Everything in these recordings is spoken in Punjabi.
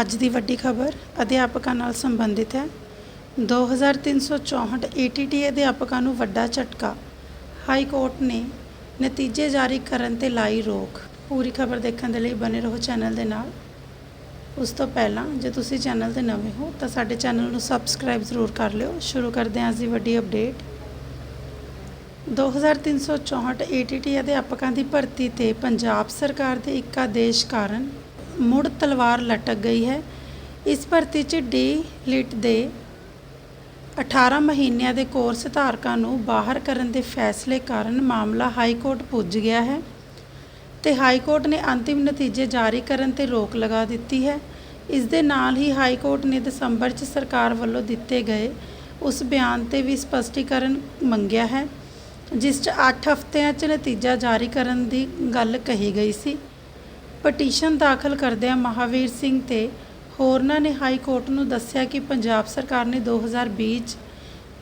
ਅੱਜ ਦੀ ਵੱਡੀ ਖਬਰ ਅਧਿਆਪਕਾਂ ਨਾਲ ਸੰਬੰਧਿਤ ਹੈ। 2364 ਏਟੀਟੀ ਅਧਿਆਪਕਾਂ ਨੂੰ ਵੱਡਾ ਝਟਕਾ। ਹਾਈ ਕੋਰਟ ਨੇ ਨਤੀਜੇ ਜਾਰੀ ਕਰਨ ਤੇ ਲਾਈ ਰੋਕ। ਪੂਰੀ ਖਬਰ ਦੇਖਣ ਦੇ ਲਈ ਬਨੇ ਰਹੋ ਚੈਨਲ ਦੇ ਨਾਲ। ਉਸ ਤੋਂ ਪਹਿਲਾਂ ਜੇ ਤੁਸੀਂ ਚੈਨਲ ਤੇ ਨਵੇਂ ਹੋ ਤਾਂ ਸਾਡੇ ਚੈਨਲ ਨੂੰ ਸਬਸਕ੍ਰਾਈਬ ਜ਼ਰੂਰ ਕਰ ਲਿਓ। ਸ਼ੁਰੂ ਕਰਦੇ ਹਾਂ ਅੱਜ ਦੀ ਵੱਡੀ ਅਪਡੇਟ। 2364 ਏਟੀਟੀ ਅਧਿਆਪਕਾਂ ਦੀ ਭਰਤੀ ਤੇ ਪੰਜਾਬ ਸਰਕਾਰ ਦੇ ਇੱਕ ਆਦੇਸ਼ ਕਾਰਨ ਮੁੜ ਤਲਵਾਰ ਲਟਕ ਗਈ ਹੈ। ਇਸ ਭਰਤੀ 'ਚ ਡੀ. ਲਿਟ ਦੇ 18 ਮਹੀਨਿਆਂ ਦੇ ਕੋਰਸ ਧਾਰਕਾਂ ਨੂੰ ਬਾਹਰ ਕਰਨ ਦੇ ਫੈਸਲੇ ਕਾਰਨ ਮਾਮਲਾ ਹਾਈ ਕੋਰਟ ਪੁੱਜ ਗਿਆ ਹੈ ਤੇ ਹਾਈ ਕੋਰਟ ਨੇ ਅੰਤਿਮ ਨਤੀਜੇ ਜਾਰੀ ਕਰਨ ਤੇ ਰੋਕ ਲਗਾ ਦਿੱਤੀ ਹੈ। ਇਸ ਦੇ ਨਾਲ ਹੀ ਹਾਈ ਕੋਰਟ ਨੇ ਦਸੰਬਰ 'ਚ ਸਰਕਾਰ ਵੱਲੋਂ ਦਿੱਤੇ ਗਏ ਉਸ ਬਿਆਨ ਤੇ ਵੀ ਸਪਸ਼ਟੀਕਰਨ ਮੰਗਿਆ ਹੈ, ਜਿਸ 'ਚ 8 ਹਫ਼ਤਿਆਂ 'ਚ ਨਤੀਜਾ ਜਾਰੀ ਕਰਨ ਦੀ ਗੱਲ ਕਹੀ ਗਈ ਸੀ। ਪਟੀਸ਼ਨ ਦਾਖਲ ਕਰਦਿਆਂ ਮਹਾਵੀਰ ਸਿੰਘ ਤੇ ਹੋਰਨਾਂ ਨੇ ਹਾਈ ਕੋਰਟ ਨੂੰ ਦੱਸਿਆ ਕਿ ਪੰਜਾਬ ਸਰਕਾਰ ਨੇ 2020 'ਚ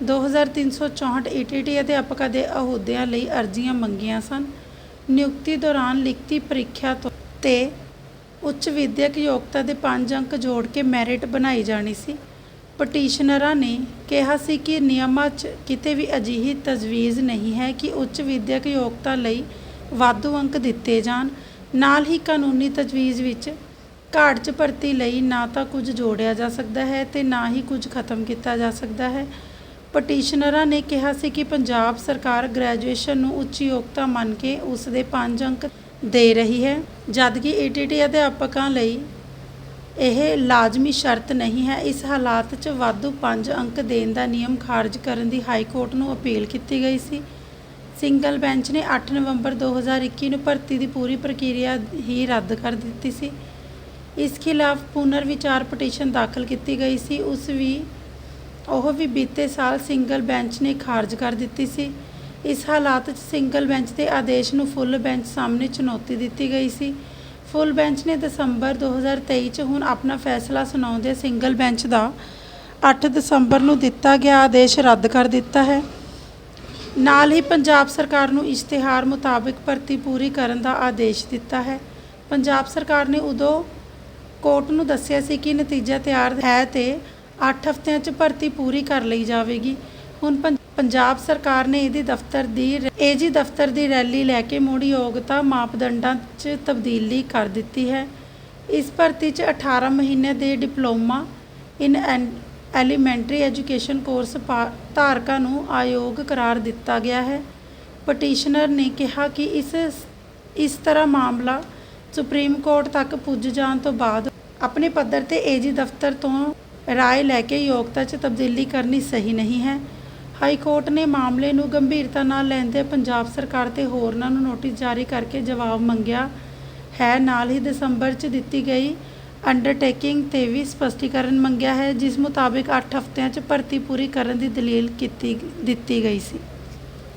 2364 ਏਟੀਟੀ ਅਧਿਆਪਕਾਂ ਦੇ ਅਹੁਦਿਆਂ ਲਈ ਅਰਜ਼ੀਆਂ ਮੰਗੀਆਂ ਸਨ। ਨਿਯੁਕਤੀ ਦੌਰਾਨ ਲਿਖਤੀ ਪ੍ਰੀਖਿਆ ਤੋਂ ਤੇ ਉੱਚ ਵਿਦਿਅਕ ਯੋਗਤਾ ਦੇ 5 ਅੰਕ ਜੋੜ ਕੇ ਮੈਰਿਟ ਬਣਾਈ ਜਾਣੀ ਸੀ। ਪਟੀਸ਼ਨਰਾਂ ਨੇ ਕਿਹਾ ਸੀ ਕਿ ਨਿਯਮਾਂ 'ਚ ਕਿਤੇ ਵੀ ਅਜਿਹੀ ਤਜਵੀਜ਼ ਨਹੀਂ ਹੈ ਕਿ ਉੱਚ ਵਿਦਿਅਕ ਯੋਗਤਾ ਲਈ ਵਾਧੂ ਅੰਕ ਦਿੱਤੇ ਜਾਣ। ਨਾਲ ਹੀ ਕਾਨੂੰਨੀ ਤਜਵੀਜ਼ ਵਿੱਚ ਘਾਟ 'ਚ ਭਰਤੀ ਲਈ ਨਾ ਤਾਂ ਕੁਝ ਜੋੜਿਆ ਜਾ ਸਕਦਾ ਹੈ ਤੇ ਨਾ ਹੀ ਕੁਝ ਖਤਮ ਕੀਤਾ ਜਾ ਸਕਦਾ ਹੈ। ਪਟੀਸ਼ਨਰਾਂ ਨੇ ਕਿਹਾ ਸੀ ਕਿ ਪੰਜਾਬ ਸਰਕਾਰ ਗ੍ਰੈਜੂਏਸ਼ਨ ਨੂੰ ਉੱਚੀ ਯੋਗਤਾ ਮੰਨ ਕੇ ਉਸ ਦੇ 5 ਅੰਕ ਦੇ ਰਹੀ ਹੈ, ਜਦਕਿ ਏਟੀਟੀ ਅਧਿਆਪਕਾਂ ਲਈ ਇਹ ਲਾਜ਼ਮੀ ਸ਼ਰਤ ਨਹੀਂ ਹੈ। ਇਸ ਹਾਲਾਤ 'ਚ ਵਾਧੂ 5 ਅੰਕ ਦੇਣ ਦਾ ਨਿਯਮ ਖਾਰਜ ਕਰਨ ਦੀ ਹਾਈ ਕੋਰਟ ਨੂੰ ਅਪੀਲ ਕੀਤੀ ਗਈ ਸੀ। ਸਿੰਗਲ ਬੈਂਚ ਨੇ 8 ਨਵੰਬਰ 2021 ਨੂੰ ਭਰਤੀ ਦੀ ਪੂਰੀ ਪ੍ਰਕਿਰਿਆ ਹੀ ਰੱਦ ਕਰ ਦਿੱਤੀ ਸੀ। ਇਸ ਖਿਲਾਫ ਪੁਨਰ ਵਿਚਾਰ ਪਟੀਸ਼ਨ ਦਾਖਲ ਕੀਤੀ ਗਈ ਸੀ। ਉਸ ਵੀ, ਉਹ ਵੀ ਬੀਤੇ ਸਾਲ ਸਿੰਗਲ ਬੈਂਚ ਨੇ ਖਾਰਜ ਕਰ ਦਿੱਤੀ ਸੀ। ਇਸ ਹਾਲਾਤ 'ਚ ਸਿੰਗਲ ਬੈਂਚ ਦੇ ਆਦੇਸ਼ ਨੂੰ ਫੁੱਲ ਬੈਂਚ ਸਾਹਮਣੇ ਚੁਣੌਤੀ ਦਿੱਤੀ ਗਈ ਸੀ। ਫੁੱਲ ਬੈਂਚ ਨੇ ਦਸੰਬਰ 2023 ਚ ਹੁਣ ਆਪਣਾ ਫੈਸਲਾ ਸੁਣਾਉਂਦੇ ਸਿੰਗਲ ਬੈਂਚ ਦਾ 8 ਦਸੰਬਰ ਨੂੰ ਦਿੱਤਾ ਗਿਆ ਆਦੇਸ਼ ਰੱਦ ਕਰ ਦਿੱਤਾ ਹੈ। ਨਾਲ ਹੀ ਪੰਜਾਬ ਸਰਕਾਰ ਨੂੰ ਇਸ਼ਤਿਹਾਰ ਮੁਤਾਬਕ ਭਰਤੀ ਪੂਰੀ ਕਰਨ ਦਾ ਆਦੇਸ਼ ਦਿੱਤਾ ਹੈ। ਪੰਜਾਬ ਸਰਕਾਰ ਨੇ ਉਦੋਂ ਕੋਰਟ ਨੂੰ ਦੱਸਿਆ ਸੀ ਕਿ ਨਤੀਜਾ ਤਿਆਰ ਹੈ ਤੇ 8 ਹਫ਼ਤਿਆਂ 'ਚ ਭਰਤੀ ਪੂਰੀ ਕਰ ਲਈ ਜਾਵੇਗੀ। ਹੁਣ ਪੰ- ਪੰਜਾਬ ਸਰਕਾਰ ਨੇ ਇਹਦੀ ਦਫ਼ਤਰ ਦੀ ਏਜੀ ਦਫ਼ਤਰ ਦੀ ਰੈਲੀ ਲੈ ਕੇ ਮੁੜ ਯੋਗਤਾ ਮਾਪਦੰਡਾਂ 'ਚ ਤਬਦੀਲੀ ਕਰ ਦਿੱਤੀ ਹੈ। ਇਸ ਭਰਤੀ 'ਚ 18 ਮਹੀਨੇ ਦੇ diploma in elementary education course ਪਾ- ਧਾਰਕਾਂ ਨੂੰ ਆਯੋਗ ਕਰਾਰ ਦਿੱਤਾ ਗਿਆ ਹੈ। ਪਟੀਸ਼ਨਰ ਨੇ ਕਿਹਾ ਕਿ ਇਸ ਇਸ ਤਰ੍ਹਾਂ ਮਾਮਲਾ ਸੁਪਰੀਮ ਕੋਰਟ ਤੱਕ ਪੁੱਜ ਜਾਣ ਤੋਂ ਬਾਅਦ ਆਪਣੇ ਪੱਧਰ ਤੇ ਏਜੀ ਦਫ਼ਤਰ ਤੋਂ ਰਾਏ ਲੈ ਕੇ ਯੋਗਤਾ 'ਚ ਤਬਦੀਲੀ ਕਰਨੀ ਸਹੀ ਨਹੀਂ ਹੈ। ਹਾਈ ਕੋਰਟ ਨੇ ਮਾਮਲੇ ਨੂੰ ਗੰਭੀਰਤਾ ਨਾਲ ਲੈਂਦੇ ਪੰਜਾਬ ਸਰਕਾਰ ਤੇ ਹੋਰਨਾਂ ਨੂੰ ਨੋਟਿਸ ਜਾਰੀ ਕਰਕੇ ਜਵਾਬ ਮੰਗਿਆ। ਹੈ, ਨਾਲ ਹੀ ਦਸੰਬਰ 'ਚ ਦਿੱਤੀ ਗਈ ਅੰਡਰਟੇਕਿੰਗ ਤੇ ਵੀ ਸਪਸ਼ਟੀਕਰਨ ਮੰਗਿਆ ਹੈ, ਜਿਸ ਮੁਤਾਬਕ ਅੱਠ ਹਫ਼ਤਿਆਂ 'ਚ ਭਰਤੀ ਪੂਰੀ ਕਰਨ ਦੀ ਦਲੀਲ ਕੀਤੀ, ਦਿੱਤੀ ਗਈ ਸੀ।